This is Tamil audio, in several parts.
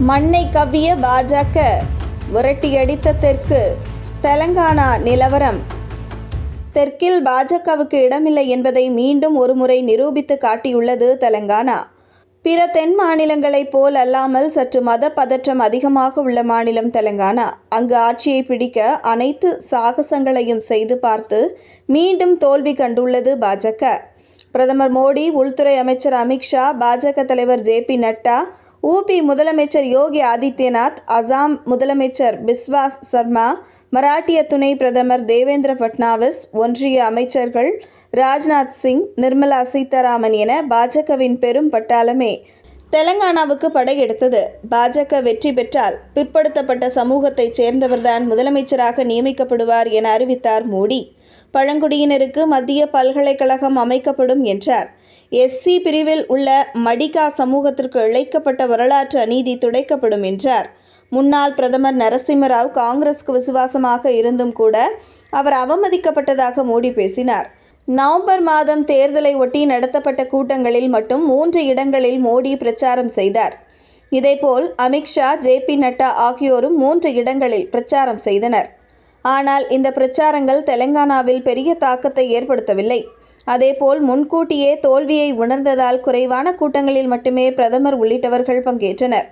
மண்ணை கவ்விய பாஜக. விரட்டியடித்த தெற்கு. தெலங்கானா நிலவரம். தெற்கில் பாஜகவுக்கு இடமில்லை என்பதை மீண்டும் ஒருமுறை நிரூபித்து காட்டியுள்ளது தெலங்கானா. பிற தென் மாநிலங்களைப் போல் அல்லாமல் சற்று மத பதற்றம் அதிகமாக உள்ள மாநிலம் தெலங்கானா. அங்கு ஆட்சியை பிடிக்க அனைத்து சாகசங்களையும் செய்து பார்த்து மீண்டும் தோல்வி கண்டுள்ளது பாஜக. பிரதமர் மோடி உள்துறை அமைச்சர் அமித்ஷா பாஜக தலைவர் ஜே பி நட்டா ஊபி முதலமைச்சர் யோகி ஆதித்யநாத் அசாம் முதலமைச்சர் பிஸ்வாஸ் சர்மா மராட்டிய துணை பிரதமர் தேவேந்திர ஃபட்னாவிஸ் ஒன்றிய அமைச்சர்கள் ராஜ்நாத் சிங் நிர்மலா சீதாராமன் என பாஜகவின் பெரும் பட்டாளமே. தெலங்கானாவுக்கு படையெடுத்தது பாஜக வெற்றி பெற்றால் பிற்படுத்தப்பட்ட சமூகத்தைச் சேர்ந்தவர்தான் முதலமைச்சராக நியமிக்கப்படுவார் என அறிவித்தார் மோடி. பழங்குடியினருக்கு மத்திய பல்கலைக்கழகம் அமைக்கப்படும் என்றார். எஸ்சி பிரிவில் உள்ள மடிகா சமூகத்திற்கு இழைக்கப்பட்ட வரலாற்று அநீதி துடைக்கப்படும் என்றார். முன்னாள் பிரதமர் நரசிம்மராவ் காங்கிரஸுக்கு விசுவாசமாக இருந்தும் கூட அவர் அவமதிக்கப்பட்டதாக மோடி பேசினார். நவம்பர் மாதம் தேர்தலை ஒட்டி நடத்தப்பட்ட கூட்டங்களில் மட்டும் மூன்று இடங்களில் மோடி பிரச்சாரம் செய்தார். இதேபோல் அமித்ஷா ஜே பி நட்டா ஆகியோரும் மூன்று இடங்களில் பிரச்சாரம் செய்தனர். ஆனால் இந்த பிரச்சாரங்கள் தெலங்கானாவில் பெரிய தாக்கத்தை ஏற்படுத்தவில்லை. அதேபோல் முன்கூட்டியே தோல்வியை உணர்ந்ததால் குறைவான கூட்டங்களில் மட்டுமே பிரதமர் உள்ளிட்டவர்கள் பங்கேற்றனர்.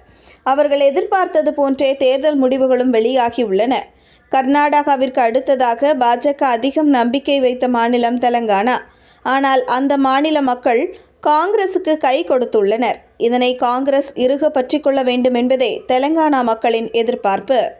அவர்கள் எதிர்பார்த்தது போன்றே தேர்தல் முடிவுகளும் வெளியாகியுள்ளன. கர்நாடகாவிற்கு அடுத்ததாக பாஜக அதிகம் நம்பிக்கை வைத்த மாநிலம் தெலங்கானா. ஆனால் அந்த மாநில மக்கள் காங்கிரசுக்கு கை கொடுத்துள்ளனர். இதனை காங்கிரஸ் இறுக பற்றிக்கொள்ள வேண்டும் என்பதே தெலங்கானா மக்களின் எதிர்பார்ப்பு.